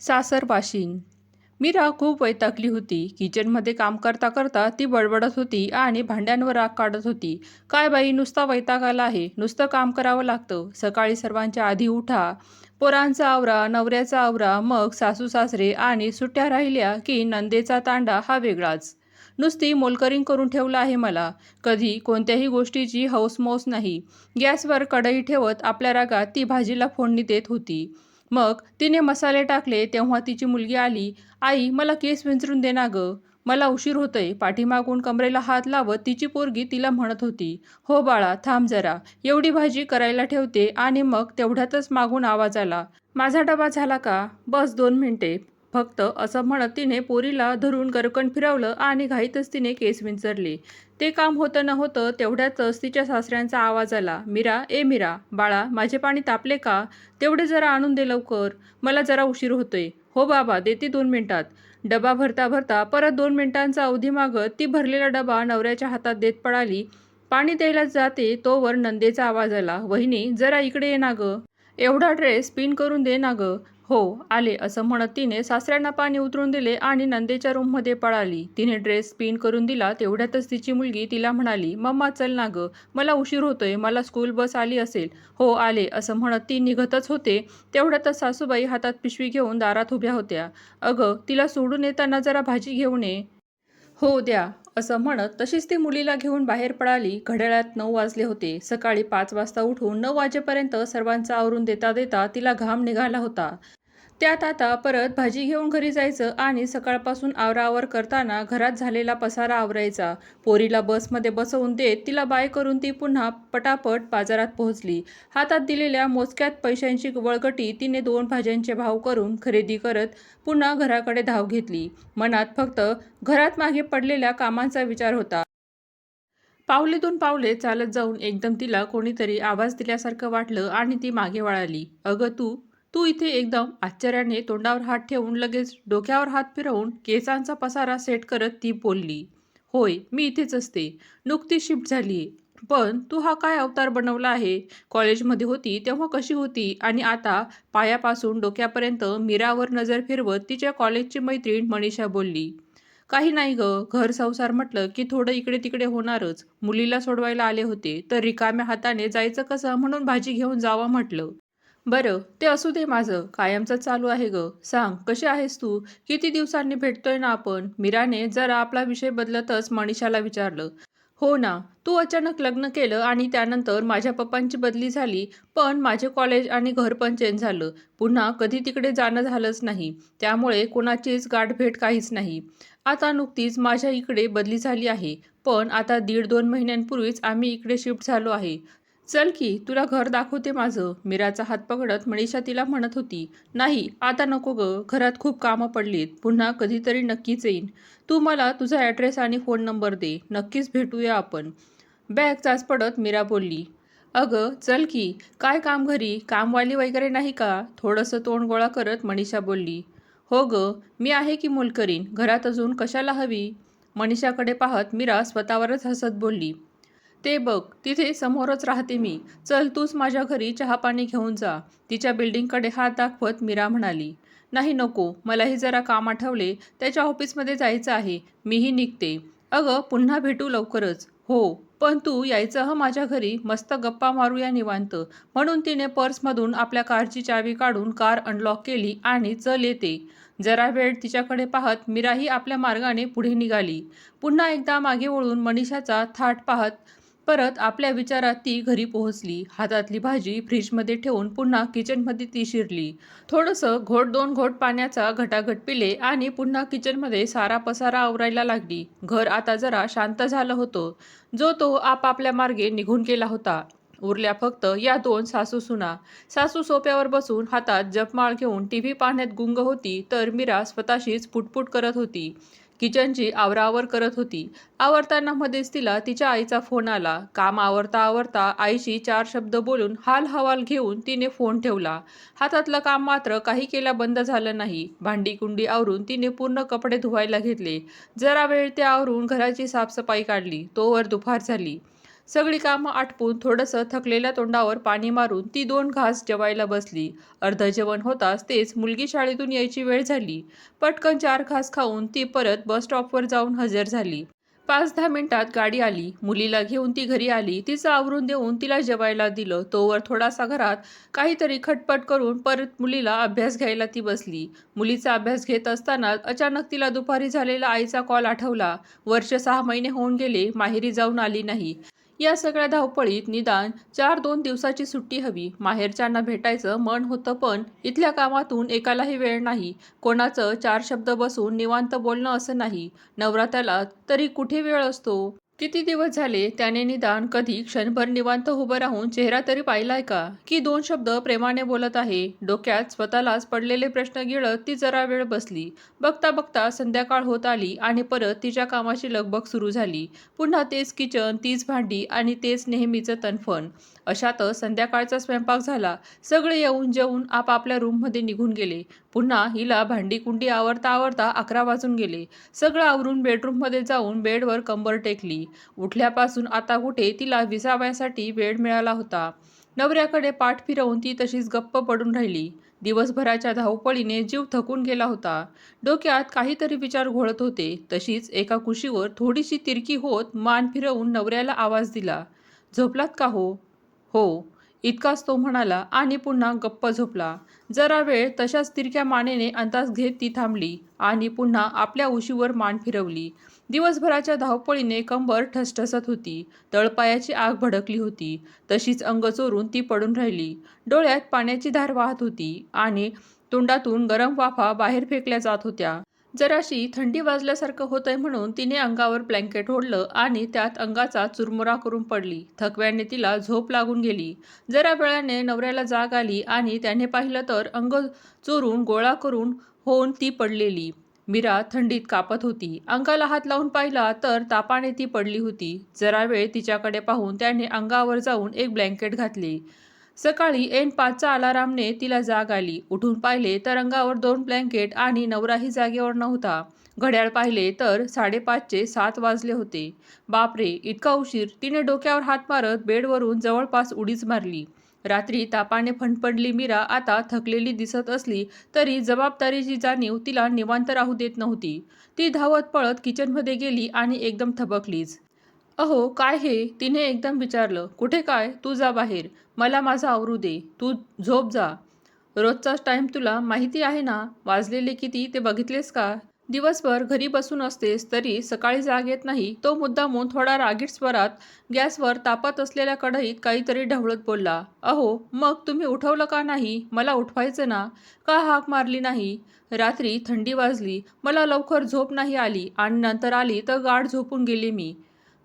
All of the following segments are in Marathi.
सासर वाशिन. मीरा खूप वैतागली होती. किचनमध्ये काम करता करता ती बडबडत होती आणि भांड्यांवर राग काढत होती. काय बाई नुसता वैताग आला आहे. नुसतं काम करावं लागतं. सकाळी सर्वांच्या आधी उठा. पोरांचा आवरा नवऱ्याचा आवरा मग सासू सासरे आणि सुट्ट्या राहिल्या की नंदेचा तांडा हा वेगळाच. नुसती मोलकरिंग करून ठेवलं आहे मला. कधी कोणत्याही गोष्टीची हौसमौस नाही. गॅसवर कढई ठेवत आपल्या रागात ती भाजीला फोडणी देत होती. मग तिने मसाले टाकले तेव्हा तिची मुलगी आली आई मला केस विंचरून दे ना गं. मला उशीर होतोय. पाठीमागून कमरेला हात लावत तिची पोरगी तिला म्हणत होती हो बाळा थांब जरा. एवढी भाजी करायला ठेवते आणि मग तेवढ्यातच मागून आवाज आला माझा डबा झाला का? बस दोन मिनिटे. फक्त असं म्हणत तिने पोरीला धरून गरकण फिरवलं आणि घाईतच तिने केस विंचरली. ते काम होतं न होतं तेवढ्यातच तिच्या सासऱ्यांचा आवाज आला. मीरा ए मीरा बाळा माझे पाणी तापले का? तेवढे जरा आणून दे लवकर. मला जरा उशीर होतोय. हो बाबा देते दोन मिनिटात. डबा भरता भरता परत दोन मिनिटांचा अवधी मागत ती भरलेला डबा नवऱ्याच्या हातात देत पडाली पाणी द्यायला जाते तोवर नंदेचा आवाज आला. वहिनी जरा इकडे ये ना गं. एवढा ड्रेस पिन करून दे ना गं. हो आले असं म्हणत तिने सासऱ्यांना पाणी उतरून दिले आणि नंदेच्या रूममध्ये पळाली. तिने ड्रेस पिन करून दिला तेवढ्यातच तिची मुलगी तिला म्हणाली मम्मा चल ना गं मला उशीर होतोय मला स्कूल बस आली असेल. हो आले असं म्हणत ती निघतच होते. तेवढ्यातच सासूबाई हातात पिशवी घेऊन दारात उभ्या होत्या. अगं तिला सोडून येताना जरा भाजी घेऊन ये. हो द्या. असं म्हणत तशीच ती मुलीला घेऊन बाहेर पळाली घड्याळात नऊ वाजले होते. सकाळी पाच वाजता उठून नऊ वाजेपर्यंत सर्वांचा आवरून देता देता तिला घाम निघाला होता. त्यात आता परत भाजी घेऊन घरी जायचं आणि सकाळपासून आवरावर करताना घरात झालेला पसारा आवरायचा. पोरीला बसमध्ये बसवून देत तिला बाय करून ती पुन्हा पटापट बाजारात पोहोचली. हातात दिलेल्या मोजक्यात पैशांची वळकटी तिने दोन भाज्यांचे भाव करून खरेदी करत पुन्हा घराकडे धाव घेतली. मनात फक्त घरात मागे पडलेल्या कामांचा विचार होता. पावले दोन पावले चालत जाऊन एकदम तिला कोणीतरी आवाज दिल्यासारखं वाटलं आणि ती मागे वळाली. अगं तू तू इथे एकदम आश्चर्याने तोंडावर हात ठेवून लगेच डोक्यावर हात फिरवून केसांचा पसारा सेट करत ती बोलली होय मी इथेच असते. नुकती शिफ्ट झाली पण तू हा काय अवतार बनवला आहे? कॉलेजमध्ये होती तेव्हा कशी होती? आणि आता पायापासून डोक्यापर्यंत मीरावर नजर फिरवत तिच्या कॉलेजची मैत्रीण मनीषा बोलली काही नाही ग. घर संसार म्हटलं की थोडं इकडे तिकडे होणारच. मुलीला सोडवायला आले होते तर रिकाम्या हाताने जायचं कसं म्हणून भाजी घेऊन जावं म्हटलं. बरं ते असू दे माझं. कायमचं चालू आहे ग. सांग कशी आहेस तू? किती दिवसांनी भेटतोय ना आपण? मीराने जरा आपला विषय बदलतच मनीषाला विचारलं. हो ना तू अचानक लग्न केलं आणि त्यानंतर माझ्या पप्पांची बदली झाली पण माझे कॉलेज आणि घर पण चेंज झालं. पुन्हा कधी तिकडे जाणं झालंच नाही. त्यामुळे कोणाचीच गाठभेट काहीच नाही. आता नुकतीच माझ्या इकडे बदली झाली आहे. पण आता दीड दोन महिन्यांपूर्वीच आम्ही इकडे शिफ्ट झालो आहे. चल की तुला घर दाखवते माझं. मीराचा हात पकडत मनीषा तिला म्हणत होती नाही आता नको ग. घरात खूप कामं पडलीत. पुन्हा कधीतरी नक्कीच येईन. तू मला तुझा ॲड्रेस आणि फोन नंबर दे. नक्कीच भेटूया आपण. बॅग चाच पडत मीरा बोलली अगं चल की. काय काम घरी? कामवाली वगैरे नाही का? थोडंसं तोंड गोळा करत मनीषा बोलली हो ग. मी आहे की मोलकरीन घरात अजून कशाला हवी? मनीषाकडे पाहत मीरा स्वतःवरच हसत बोलली ते बघ तिथे समोरच राहते मी. चल तूच माझ्या घरी चहा पाणी घेऊन जा. तिच्या बिल्डिंगकडे हात दाखवत मीरा म्हणाली. नाही नको मलाही जरा काम आठवले. त्याच्या ऑफिसमध्ये जायचं आहे. मीही निघते. अगं पुन्हा भेटू लवकरच. हो पण तू यायचं हं माझ्या घरी. मस्त गप्पा मारूया निवांत. म्हणून तिने पर्समधून आपल्या कारची चावी काढून कार अनलॉक केली आणि चल येते. जरा वेळ तिच्याकडे पाहत मीराही आपल्या मार्गाने पुढे निघाली. पुन्हा एकदा मागे वळून मनीषाचा थाट पाहत परत आपल्या विचारात ती घरी पोहोचली. हातातली भाजी फ्रीजमध्ये ठेवून पुन्हा किचनमध्ये ती शिरली. थोडंसं घोट दोन घोट पाण्याचा घटाघट पिले आणि पुन्हा किचनमध्ये सारा पसारा आवरायला लागली. घर आता जरा शांत झालं होतं. जो तो आपापल्या मार्गे निघून गेला होता. उरल्या फक्त या दोन सासू सुना. सासू सोप्यावर बसून हातात जपमाळ घेऊन टी व्ही पाहण्यात गुंग होती तर मीरा स्वतःशीच पुटपुट करत होती. किचनची आवरावर करत होती. आवरताना मध्येच तिला तिच्या आईचा फोन आला. काम आवरता आवरता आईशी चार शब्द बोलून हाल हवाल घेऊन तिने फोन ठेवला. हातातलं काम मात्र काही केल्या बंद झालं नाही. भांडी कुंडी आवरून तिने पूर्ण कपडे धुवायला घेतले. जरा वेळ ते आवरून घराची साफसफाई काढली. तोवर दुपार झाली. सगळी कामं आटपून थोडंसं थकलेल्या तोंडावर पाणी मारून ती दोन घास जेवायला बसली. अर्ध जेवण होताच तेच मुलगी शाळेतून यायची वेळ झाली. पटकन चार घास खाऊन ती परत बस स्टॉपवर जाऊन हजर झाली. पाच दहा मिनिटात गाडी आली. मुलीला घेऊन ती घरी आली. तिचं आवरून देऊन तिला जेवायला दिलं. तोवर थोडासा घरात काहीतरी खटपट करून परत मुलीला अभ्यास घ्यायला ती बसली. मुलीचा अभ्यास घेत असताना अचानक तिला दुपारी झालेला आईचा कॉल आठवला. वर्ष सहा महिने होऊन गेले. माहेरी जाऊन आली नाही. या सगळ्या धावपळीत निदान चार दोन दिवसाची सुट्टी हवी. माहेरच्यांना भेटायचं मन होतं पण इथल्या कामातून एकालाही वेळ नाही. कोणाचं चार शब्द बसून निवांत बोलणं असं नाही. नवरात्राला तरी कुठे वेळ असतो? किती दिवस झाले त्याने निदान कधी क्षणभर निवांत उभं राहून चेहरा तरी पाहिलाय का? की दोन शब्द प्रेमाने बोलत आहे? डोक्यात स्वतःलाच पडलेले प्रश्न गिळत ती जरा वेळ बसली. बघता बघता संध्याकाळ होत आली आणि परत तिच्या कामाची लगबग सुरू झाली. पुन्हा तेच किचन तीच भांडी आणि तेच नेहमीचं तनफन अशातच संध्याकाळचा स्वयंपाक झाला. सगळे येऊन जेवून आपापल्या रूममध्ये निघून गेले. पुन्हा हिला भांडीकुंडी आवरता आवरता अकरा वाजून गेले. सगळं आवरून बेडरूममध्ये जाऊन बेडवर कंबर टेकली. उठल्यापासून आता कुठे तिला विसाव्यासाठी वेळ मिळाला होता. नवऱ्याकडे पाठ फिरवून ती तशीच गप्प पडून राहिली. दिवसभराच्या धावपळीने जीव थकून गेला होता. डोक्यात काहीतरी विचार घोळत होते. तशीच एका कुशीवर थोडीशी तिरकी होत मान फिरवून नवऱ्याला आवाज दिला. झोपलात का हो? हो इतकाच तो म्हणाला आणि पुन्हा गप्प झोपला. जरा वेळ तशाच तिरक्या मानेने अंदाज घेत ती थांबली आणि पुन्हा आपल्या उशीवर मान फिरवली. दिवसभराच्या धावपळीने कंबर ठसठसत होती. तळपायाची आग भडकली होती. तशीच अंग चोरून ती पडून राहिली. डोळ्यात पाण्याची धार वाहत होती आणि तोंडातून गरम वाफा बाहेर फेकल्या जात होत्या. जराशी थंडी वाजल्यासारखं होतंय म्हणून तिने अंगावर ब्लँकेट ओढलं आणि त्यात अंगाचा चुरमुरा करून पडली. थकव्याने तिला झोप लागून गेली. जरा वेळाने नवऱ्याला जाग आली आणि त्याने पाहिलं तर अंग चोरून गोळा करून होऊन ती पडलेली. मीरा थंडीत कापत होती. अंगाला हात लावून पाहिला तर तापाने ती पडली होती. जरा वेळ तिच्याकडे पाहून त्याने अंगावर जाऊन एक ब्लँकेट घातले. सकाळी एन पाचचा अलारामने तिला जाग आली. उठून पाहिले तर अंगावर दोन ब्लँकेट आणि नवराही जागेवर नव्हता. घड्याळ पाहिले तर साडेपाचचे सात वाजले होते. बापरे इतका उशीर. तिने डोक्यावर हात मारत बेडवरून जवळपास उडीच मारली. रात्री तापाने फणफणली मीरा आता थकलेली दिसत असली तरी जबाबदारीची जाणीव तिला निवांत राहू देत नव्हती. ती धावत पळत किचनमध्ये गेली आणि एकदम थबकलीच. अहो काय हे? तिने एकदम विचारलं कुठे काय? तू जा बाहेर. मला माझा आवरू दे. तू झोप जा. रोजचाच टाईम तुला माहिती आहे ना? वाजलेले किती? ते बघितलेस का? दिवसभर घरी बसून असतेस तरी सकाळी जाग येत नाही. तो मुद्दामून थोडा रागीट स्वरात गॅसवर तापत असलेल्या कढईत काहीतरी ढवळत बोलला अहो मग तुम्ही उठवलं का नाही? मला उठवायचं ना? का हाक मारली नाही? रात्री थंडी वाजली. मला लवकर झोप नाही आली आणि नंतर आली तर गाढ झोपून गेली मी.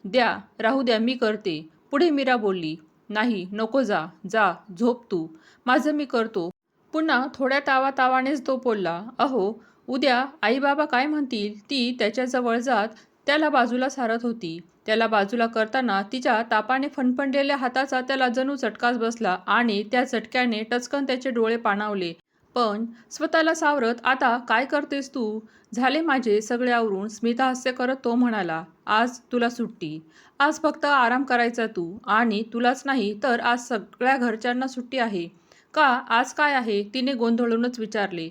द्या राहू द्या मी करते. पुढे मीरा बोलली नाही नको जा जा झोप तू. माझं मी करतो. पुन्हा थोड्या तावा तावानेच तो बोलला अहो उद्या आईबाबा काय म्हणतील? ती त्याच्याजवळ जात त्याला बाजूला सारत होती. त्याला बाजूला करताना तिच्या तापाने फणफणलेल्या हाताचा त्याला जणू चटकाच बसला आणि त्या चटक्याने टचकन त्याचे डोळे पाणावले. पण स्वतःला सावरत आता काय करतेस तू? झाले माझे सगळे आवरून स्मिता हास्य करत तो म्हणाला आज तुला सुट्टी. आज फक्त आराम करायचा तू आणि तुलाच नाही तर आज सगळ्या घरच्यांना सुट्टी आहे. का आज काय आहे? तिने गोंधळूनच विचारले.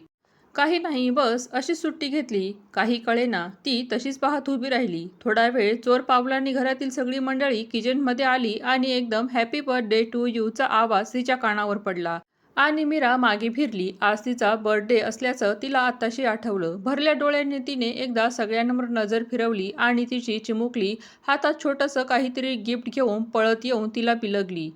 काही नाही बस अशीच सुट्टी घेतली. काही कळेना ती तशीच पाहत उभी राहिली. थोडा वेळ चोर पावलांनी घरातील सगळी मंडळी किचनमध्ये आली आणि एकदम हॅपी बर्थडे टू यूचा आवाज तिच्या कानावर पडला. आणि मीरा मागे फिरली. आज तिचा बर्थडे असल्याचं तिला आत्ताशी आठवलं. भरल्या डोळ्यांनी तिने एकदा सगळ्यांवर नजर फिरवली आणि तिची चिमुकली हातात छोटंसं काहीतरी गिफ्ट घेऊन पळत येऊन तिला पिलगली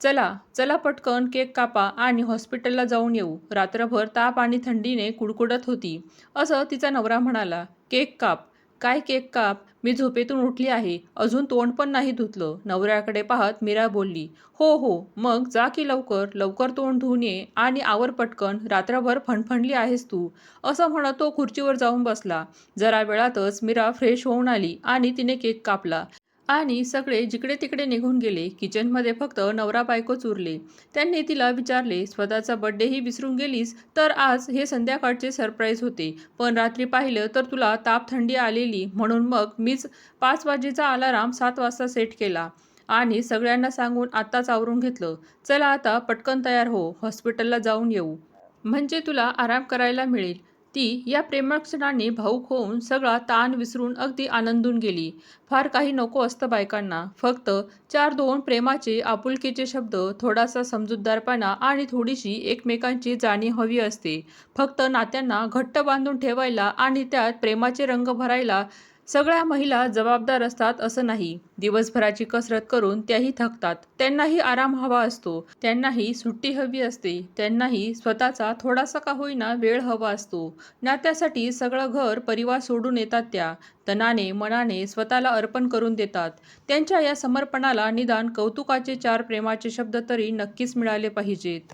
चला चला पटकन केक कापा आणि हॉस्पिटलला जाऊन येऊ. रात्रभर ताप आणि थंडीने कुडकुडत होती. असं तिचा नवरा म्हणाला केक काप. काय केक काप? मी झोपेतून उठली आहे. अजून तोंड पण नाही धुतलं. नवऱ्याकडे पाहत मीरा बोलली हो हो मग जा की लवकर. लवकर तोंड धुवून ये आणि आवर पटकन. रात्रभर फणफणली आहेस तू. असं म्हणत तो खुर्चीवर जाऊन बसला. जरा वेळातच मीरा फ्रेश होऊन आली आणि तिने केक कापला. आणि सगळे जिकडे तिकडे निघून गेले किचनमध्ये फक्त नवरा बायकोच उरले त्यांनी तिला विचारले स्वतःचा बड्डेही विसरून गेलीस? तर आज हे संध्याकाळचे सरप्राईज होते. पण रात्री पाहिलं तर तुला ताप थंडी आलेली. म्हणून मग मीच पाच वाजेचा अलाराम सात वाजता सेट केला आणि सगळ्यांना सांगून आत्ताच आवरून घेतलं. चला आता पटकन तयार हो. हॉस्पिटलला जाऊन येऊ. म्हणजे तुला आराम करायला मिळेल. ती या प्रेमळ भाऊक होऊन सगळा ताण विसरून अगदी आनंदून गेली. फार काही नको असतं बायकांना. फक्त चार दोन प्रेमाचे आपुलकीचे शब्द थोडासा समजूतदारपणा आणि थोडीशी एकमेकांची जाणीव हवी असते. फक्त नात्यांना घट्ट बांधून ठेवायला आणि त्यात प्रेमाचे रंग भरायला सगळ्या महिला जबाबदार असतात असं नाही. दिवसभराची कसरत करून त्याही थकतात. त्यांनाही आराम हवा असतो. त्यांनाही सुट्टी हवी असते. त्यांनाही स्वतःचा थोडासा का होईना वेळ हवा असतो. नात्यासाठी सगळं घर परिवार सोडून येतात त्या. तनाने मनाने स्वतःला अर्पण करून देतात. त्यांच्या या समर्पणाला निदान कौतुकाचे चार प्रेमाचे शब्द तरी नक्कीच मिळाले पाहिजेत.